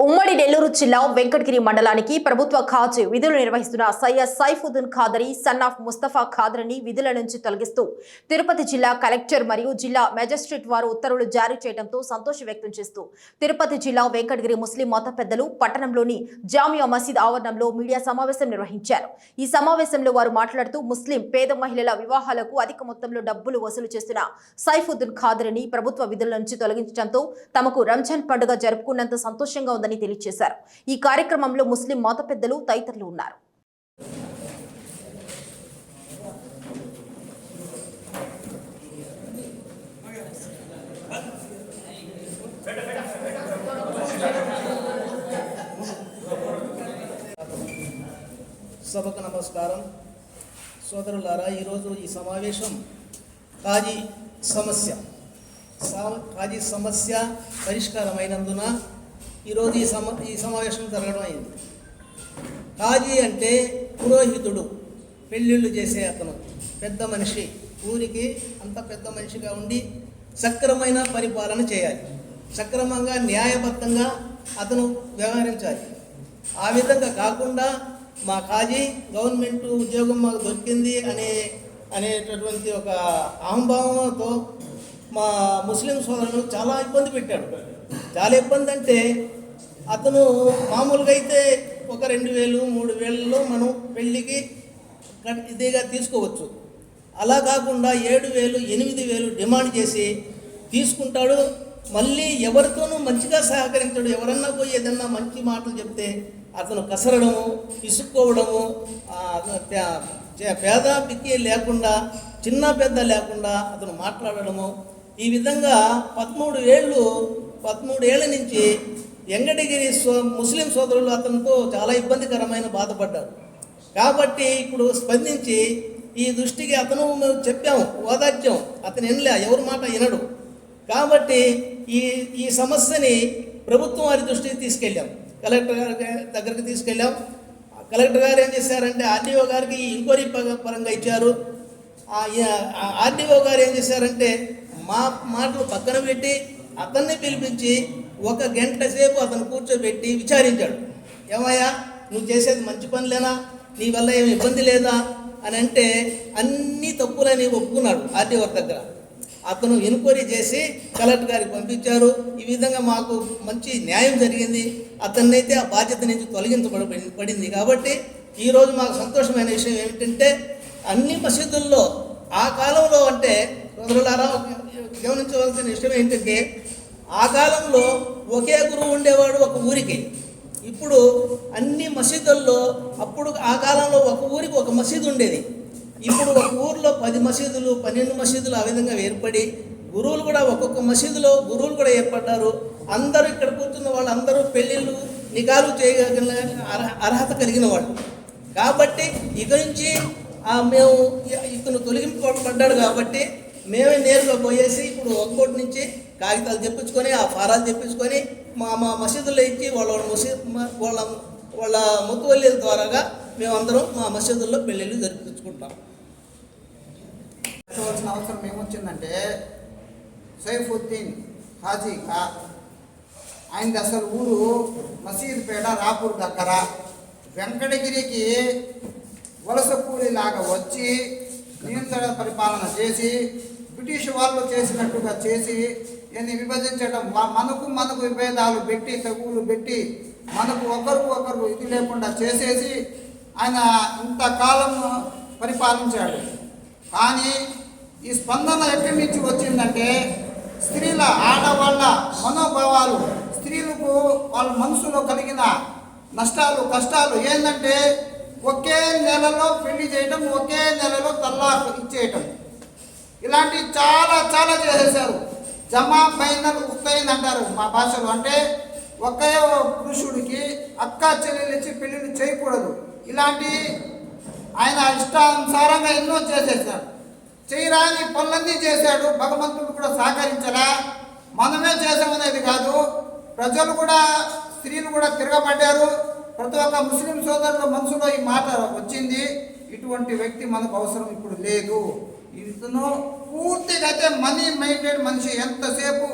ఉమ్మడి నెల్లూరు జిల్లా వెంకటగిరి మండలానికి ప్రభుత్వ ఖాజీ విధులు నిర్వహిస్తున్న సయ్యద్ సైఫుద్దీన్ ఖాదరి సన్ ఆఫ్ ముస్తఫా ఖాదరిని విధుల నుంచి తొలగిస్తూ తిరుపతి జిల్లా కలెక్టర్ మరియు జిల్లా మెజిస్ట్రేట్ వారు ఉత్తర్వులు జారీ చేయడంతో సంతోషం వ్యక్తం చేస్తూ తిరుపతి జిల్లా వెంకటగిరి ముస్లిం మత పెద్దలు పట్టణంలోని జామియా మసీద్ ఆవరణంలో మీడియా సమావేశం నిర్వహించారు. ఈ సమావేశంలో వారు మాట్లాడుతూ ముస్లిం పేద మహిళల వివాహాలకు అధిక మొత్తంలో డబ్బులు వసూలు చేస్తున్న సైఫుద్దీన్ ఖాదరిని ప్రభుత్వ విధుల నుంచి తొలగించడంతో తమకు రంజాన్ పండుగ జరుపుకున్నంత సంతోషంగా ఉందని తెలియజేశారు. ఈ కార్యక్రమంలో ముస్లిం మత పెద్దలు తదితరులు ఉన్నారు. సభకు నమస్కారం. సోదరులారా ఈరోజు ఈ సమావేశం కాజీ సమస్య. సా- కాజీ సమస్య పరిష్కారమైనందున ఈరోజు ఈ సమ ఈ సమావేశం జరగడం అయింది. కాజీ అంటే పురోహితుడు పెళ్ళిళ్ళు చేసే అతను. పెద్ద మనిషి. ఊరికి అంత పెద్ద మనిషిగా ఉండి సక్రమైన పరిపాలన చేయాలి. సక్రమంగా న్యాయబద్ధంగా అతను వ్యవహరించాలి. ఆ విధంగా కాకుండా మా కాజీ గవర్నమెంట్ ఉద్యోగం మాకు దొరికింది అనే అనేటటువంటి ఒక అహంభావంతో మా ముస్లిం సోదరులు చాలా ఇబ్బంది పెట్టాడు. చాలా ఇబ్బంది అంటే అతను మామూలుగా అయితే ఒక రెండు వేలు మూడు వేలలో మనం పెళ్ళికి కట్- ఇదిగా తీసుకోవచ్చు. అలా కాకుండా ఏడు వేలు ఎనిమిది వేలు డిమాండ్ చేసి తీసుకుంటాడు. మళ్ళీ ఎవరితోనూ మంచిగా సహకరించడు. ఎవరన్నా పోయి ఏదన్నా మంచి మాటలు చెప్తే అతను కసరడము ఇసుక్కోవడము పేద పిక్కి లేకుండా చిన్న పెద్ద లేకుండా అతను మాట్లాడడము. ఈ విధంగా పదమూడు ఏళ్ళు పదమూడు ఏళ్ళ నుంచి వెంకటగిరి సో ముస్లిం సోదరులు అతనితో చాలా ఇబ్బందికరమైన బాధపడ్డారు. కాబట్టి ఇప్పుడు స్పందించి ఈ దృష్టికి అతను మేము చెప్పాము ఓదార్చాం అతను వినలే ఎవరి మాట వినడు. కాబట్టి ఈ ఈ సమస్యని ప్రభుత్వం వారి దృష్టికి తీసుకెళ్ళాం. కలెక్టర్ గారి దగ్గరికి తీసుకెళ్ళాం. కలెక్టర్ గారు ఏం చేశారంటే ఆర్డీఓ గారికి ఇంక్వైరీ ప- పరంగా ఇచ్చారు. ఆర్డీఓ గారు ఏం చేశారంటే మా మాటలు పక్కన పెట్టి అతన్ని పిలిపించి ఒక గంట సేపు అతను కూర్చోబెట్టి విచారించాడు. ఏమయ్యా నువ్వు చేసేది మంచి పనులేనా? నీ వల్ల ఏమి ఇబ్బంది లేదా? అని అంటే అన్ని తప్పులని ఒప్పుకున్నాడు ఆర్డీఓ దగ్గర. అతను ఎన్క్వైరీ చేసి కలెక్టర్ గారికి పంపించారు. ఈ విధంగా మాకు మంచి న్యాయం జరిగింది. అతన్నైతే ఆ బాధ్యత నుంచి తొలగించబడి పడింది. కాబట్టి ఈరోజు మాకు సంతోషమైన విషయం ఏమిటంటే అన్ని మసీదుల్లో ఆ కాలంలో అంటే సోదరులారా గమనించవలసిన విషయం ఏంటంటే ఆ కాలంలో ఒకే గురువు ఉండేవాడు ఒక ఊరికి. ఇప్పుడు అన్ని మసీదుల్లో అప్పుడు ఆ కాలంలో ఒక ఊరికి ఒక మసీదు ఉండేది. ఇప్పుడు ఒక ఊర్లో పది మసీదులు పన్నెండు మసీదులు ఆ విధంగా ఏర్పడి గురువులు కూడా ఒక్కొక్క మసీదులో గురువులు కూడా ఏర్పడ్డారు. అందరూ ఇక్కడ కూర్చున్న వాళ్ళు అందరూ పెళ్ళిళ్ళు నిఘాలు చేయగలిగిన అర్హ- అర్హత కలిగిన వాళ్ళు. కాబట్టి ఇక నుంచి మేము ఇతను తొలగింపబడ్డాడు కాబట్టి మేమే నేరుగా పోయేసి ఇప్పుడు ఒక్కోటి నుంచి కాగితాలు తెప్పించుకొని ఆ ఫారాలు తెప్పించుకొని మా మా మసీదుల్లో ఇచ్చి వాళ్ళ వాళ్ళ మసీద్ వాళ్ళ వాళ్ళ ముతువల్లీల ద్వారాగా మేమందరం మా మసీదుల్లో పెళ్ళిళ్ళు జరిపించుకుంటాం. పెట్టవలసిన అవసరం ఏమొచ్చిందంటే సైఫుద్దీన్ హాజీగా ఆయనది అసలు ఊరు మసీద్పేట రాపూర్ దగ్గర వెంకటగిరికి వలస కూలీలాగా వచ్చి నియంత్రణ పరిపాలన చేసి బ్రిటిష్ వాళ్ళు చేసినట్టుగా చేసి దీన్ని విభజించడం? మనకు మనకు విభేదాలు పెట్టి తగువులు పెట్టి మనకు ఒకరికి ఒకరు ఇది లేకుండా చేసేసి ఆయన ఇంతకాలం పరిపాలించాడు. కానీ ఈ స్పందన ఎక్కడి నుంచి వచ్చిందంటే స్త్రీల ఆడవాళ్ళ మనోభావాలు స్త్రీలకు వాళ్ళ మనసులో కలిగిన నష్టాలు కష్టాలు ఏంటంటే ఒకే నెలలో పెళ్ళి చేయటం ఒకే నెలలో తల్లాకు ఇచ్చేయటం. ఇలాంటివి చాలా చాలా చేసేసారు జమా ఫైనల్ ఉత్తైన్ అంటారు మా భాషలో. అంటే ఒకే పురుషుడికి అక్క చెల్లెలు ఇచ్చి పెళ్ళిని చేయకూడదు. ఇలాంటి ఆయన ఇష్టానుసారంగా ఎన్నో చేసేసాడు చేయరాని పనులన్నీ చేశాడు. భగవంతుడు కూడా సహకరించలా. మనమే చేసామనేది కాదు. ప్రజలు కూడా స్త్రీలు కూడా తిరగబడ్డారు. ప్రతి ఒక్క ముస్లిం సోదరుల మనసులో ఈ మాట వచ్చింది. ఇటువంటి వ్యక్తి మనకు అవసరం ఇప్పుడు లేదు. ఇతను పూర్తిగా అయితే మనీ మైండెడ్ మనిషి. ఎంతసేపు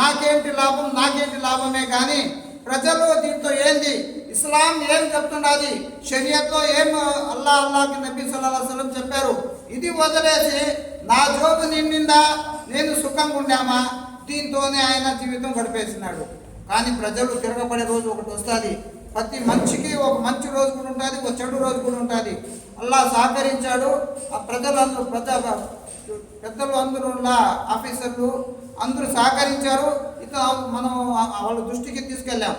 నాకేంటి లాభం నాకేంటి లాభమే కానీ ప్రజలు దీంతో ఏంది? ఇస్లాం ఏం చెప్తున్నది? షరియత్లో ఏం అల్లా అల్లాకి నబీ సల్లాహు చెప్పారు? ఇది వదిలేసి నా జోబు నిండిందా? నేను సుఖంగా ఉండామా? దీంతోనే ఆయన జీవితం గడిపేసినాడు. కానీ ప్రజలు తిరగబడే రోజు ఒకటి వస్తుంది. ప్రతి మంచికి ఒక మంచి రోజు కూడా ఉంటుంది ఒక చెడు రోజు కూడా ఉంటుంది. అల్లా సహకరించాడు. ఆ ప్రజలందరూ ప్రజ పెద్దలు అందరూ ఉన్న ఆఫీసర్లు అందరూ సహకరించారు. ఇక మనం వాళ్ళ దృష్టికి తీసుకెళ్ళాం.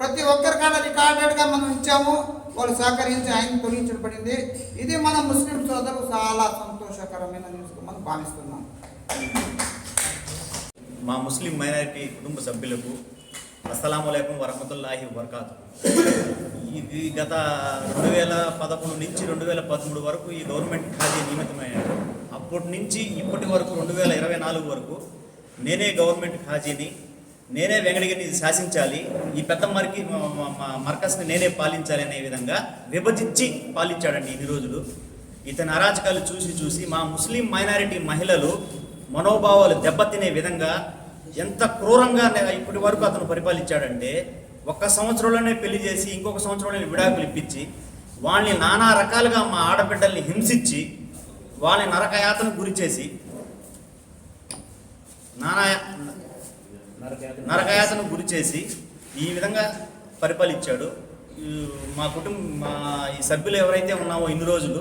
ప్రతి ఒక్కరి కాడ రికార్డెడ్గా మనం ఇచ్చాము. వాళ్ళు సహకరించి ఆయన తొలగించబడింది ఇది మన ముస్లిం సోదరులు చాలా సంతోషకరమైన న్యూస్ మనం భావిస్తున్నాం. మా ముస్లిం మైనారిటీ కుటుంబ సభ్యులకు అస్సలం అయికం వరహమతుల్లాహి వరకాతు ఇది గత రెండు వేల పదకొండు నుంచి రెండు వేల పదమూడు వరకు ఈ గవర్నమెంట్ ఖాళీ నియమితమయ్యాడు. అప్పటి నుంచి ఇప్పటి వరకు రెండు వేల ఇరవై నాలుగు వరకు నేనే గవర్నమెంట్ ఖాజీని నేనే వెంకటగిరిని శాసించాలి ఈ పెద్ద మరికి మా మర్కస్ని నేనే పాలించాలి అనే విధంగా విభజించి పాలించాడండి ఇన్ని రోజులు. ఇతని అరాచకాలు చూసి చూసి మా ముస్లిం మైనారిటీ మహిళలు మనోభావాలు దెబ్బతినే విధంగా ఎంత క్రూరంగా ఇప్పటి వరకు అతను పరిపాలించాడంటే ఒక్క సంవత్సరంలోనే పెళ్ళి చేసి ఇంకొక సంవత్సరంలోనే విడాకులు ఇప్పించి వాళ్ళని నానా రకాలుగా మా ఆడబిడ్డల్ని హింసించి వాళ్ళని నరకయాతను గురిచేసి నానా నరకయాతను గురిచేసి ఈ విధంగా పరిపాలించాడు. మా కుటుంబం మా ఈ సభ్యులు ఎవరైతే ఉన్నామో ఇన్ని రోజులు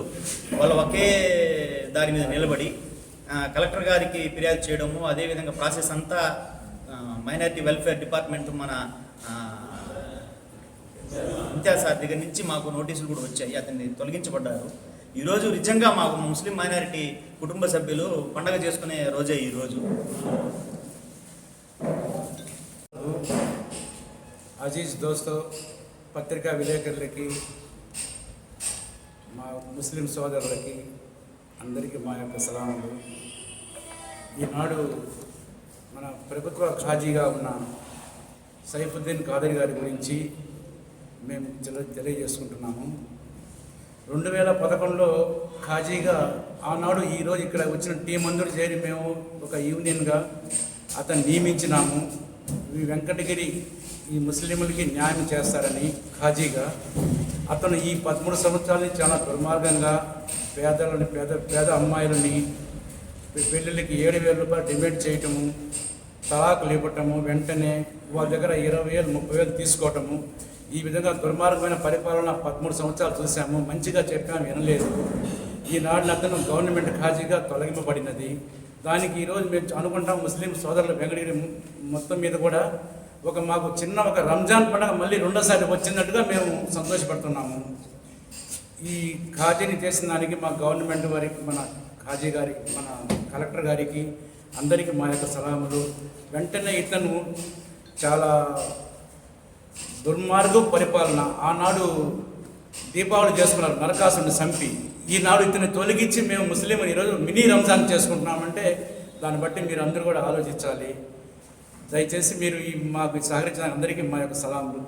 వాళ్ళు ఒకే దారి మీద నిలబడి కలెక్టర్ గారికి ఫిర్యాదు చేయడము అదేవిధంగా ప్రాసెస్ అంతా మైనారిటీ వెల్ఫేర్ డిపార్ట్మెంట్ మన ఆ, సార్ దగ్గర నుంచి మాకు నోటీసులు కూడా వచ్చాయి. అతన్ని తొలగించబడ్డారు. ఈరోజు నిజంగా మాకు ముస్లిం మైనారిటీ కుటుంబ సభ్యులు పండగ చేసుకునే రోజే ఈరోజు. అజీజ్ దోస్తో పత్రికా విలేకరులకి మా ముస్లిం సోదరులకి అందరికీ మా యొక్క సలాములు. ఈనాడు మన ప్రభుత్వ ఖాజీగా ఉన్న సైఫుద్దీన్ ఖాదరి గారి గురించి మేము తెల- తెలియజేసుకుంటున్నాము. రెండు వేల పదకొండులో ఖాజీగా ఆనాడు ఈరోజు ఇక్కడ వచ్చిన టీం అందరూ చేరి మేము ఒక యూనియన్గా అతను నియమించినాము. ఈ వెంకటగిరి ఈ ముస్లింలకి న్యాయం చేస్తారని ఖాజీగా అతను ఈ పదమూడు సంవత్సరాలని చాలా దుర్మార్గంగా పేదలని పేద పేద అమ్మాయిలని పెళ్ళిళ్ళకి ఏడు వేల రూపాయలు డిమాండ్ చేయటము తలాకులు ఇవ్వటము వెంటనే వాళ్ళ దగ్గర ఇరవై వేలు ముప్పై వేలు తీసుకోవటము ఈ విధంగా దుర్మార్గమైన పరిపాలన పదమూడు సంవత్సరాలు చూసాము మంచిగా చెప్పాము వినలేదు. ఈనాడు అతను గవర్నమెంట్ ఖాజీగా తొలగింపబడినది. దానికి ఈరోజు మేము అనుకుంటాం ముస్లిం సోదరుల వెంకటగిరి మొత్తం మీద కూడా ఒక మాకు చిన్న ఒక రంజాన్ పండుగ మళ్ళీ రెండోసారి వచ్చినట్టుగా మేము సంతోషపడుతున్నాము. ఈ ఖాజీని చేసిన దానికి మా గవర్నమెంట్ వారికి మన ఖాజీ గారికి మన కలెక్టర్ గారికి అందరికీ మా యొక్క సలాములు. వెంటనే ఇతను చాలా దుర్మార్గం పరిపాలన. ఆనాడు దీపావళి చేసుకున్నారు నరకాసుని చంపి. ఈనాడు ఇతన్ని తొలగించి మేము ముస్లిం ఈరోజు మినీ రంజాన్ చేసుకుంటున్నామంటే దాన్ని బట్టి మీరు అందరూ కూడా ఆలోచించాలి. దయచేసి మీరు ఈ మాకు సహకరించిన అందరికీ మా యొక్క సలాములు.